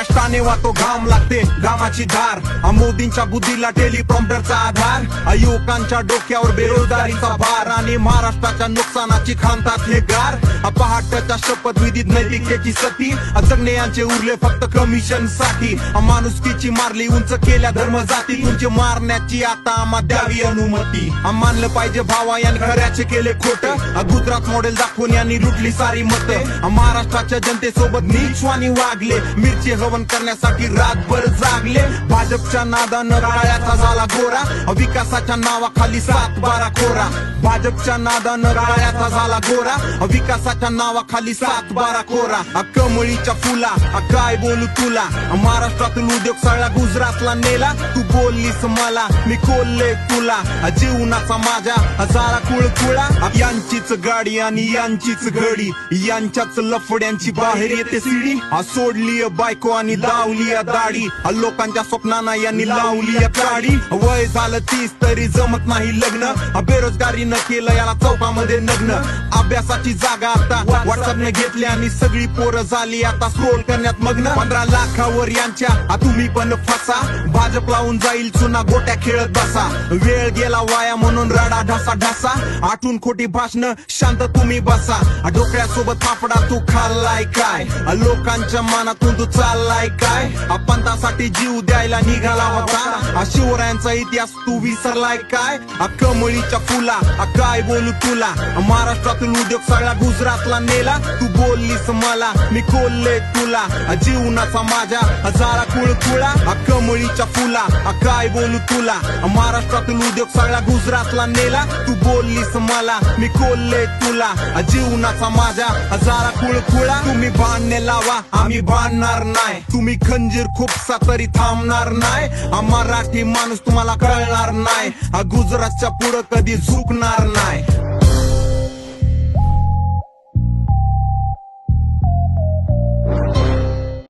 काष्टाने वाहतो घाम लागते. घामाची धार. मोदींच्या बुद्धीला टेलिप्रॉम्प्टरचा आधार. युवकांच्या डोक्यावर बेरोजगारीचा भार. आणि महाराष्ट्राच्या नुकसानाची खांतात हे गार. आ शपथविधीत नैतिकतेची सती. जगणे यांचे उरले फक्त कमिशनसाठी माणुसकीची मारली उंच केल्या धर्म जाती तुमची मारण्याची आता आम्हा द्यावी अनुमती. मानलं पाहिजे भावा यांनी खऱ्याचे केले खोट. गुजरात मॉडेल दाखवून यांनी लुटली सारी मत. महाराष्ट्राच्या जनतेसोबत नीचवानी वागले. मिरची हवा हवन करण्यासाठी रातभर जागले. भाजपच्या नादानं राळ्याचा झाला गोरा. विकासाच्या नावाखाली सात बारा खोरा. भाजपच्या नादानं राळ्याचा झाला गोरा. विकासाच्या नावाखाली सात बारा खोरा. कमळीच्या फुला. काय बोलू तुला? अ महाराष्ट्रातील उद्योग सगळा गुजरातला नेला. तू बोललीस मला मी खोलले तुला. जीवनाचा माझ्या झाला कुळकुळा. यांचीच गाडी आणि यांचीच घडी. यांच्याच लफड्यांची बाहेर येते सिडी. सोडली बायको आणि दावली दाढी. लोकांच्या स्वप्नांना यांनी लावली अ काडी. वय झालं तीस तरी जमत नाही लग्न. बेरोजगारी न केलं याला चौकामध्ये नग्न. अभ्यासाची जागा आता व्हॉट्सअपने घेतली आणि सगळी पोरं झाली. आता स्क्रोल करण्यात मग्न. पंधरा लाखावर यांच्या तुम्ही पण फसा. भाजप लावून जाईल चुना गोट्या खेळत बसा. वेळ गेला वाया म्हणून रडा ढासा ढासा. आठून खोटी भाषण शांत तुम्ही बसा. आ डोकऱ्यासोबत तू खाल्लाय काय? लोकांच्या मनातून तू चाललाय काय? आ जीव द्यायला निघाला होता. शिवरायांचा इतिहास तू विसरलाय काय? आ कमळीच्या फुला काय बोलू तुला? महाराष्ट्रातून उद्योग सगळा गुजरातला नेला. तू बोललीस मला मी खोलले तुला. जीवनाचा माझ्या हजारा कुळकुळा आ कमळीच्या फुला काय बोलू तुला? महाराष्ट्रातून उद्योग सगळा गुजरातला नेला. तू बोललीस मला मी खोलले तुला. जीवनाचा माझ्या हजारा कुळकुळा तुम्ही बांधणे लावा आम्ही बांधणार नाही. तुम्ही खंजीर खूपसा तरी थांबणार नाही. हा मराठी माणूस तुम्हाला कळणार नाही. हा गुजरातच्या पुढं कधी झुकणार नाही.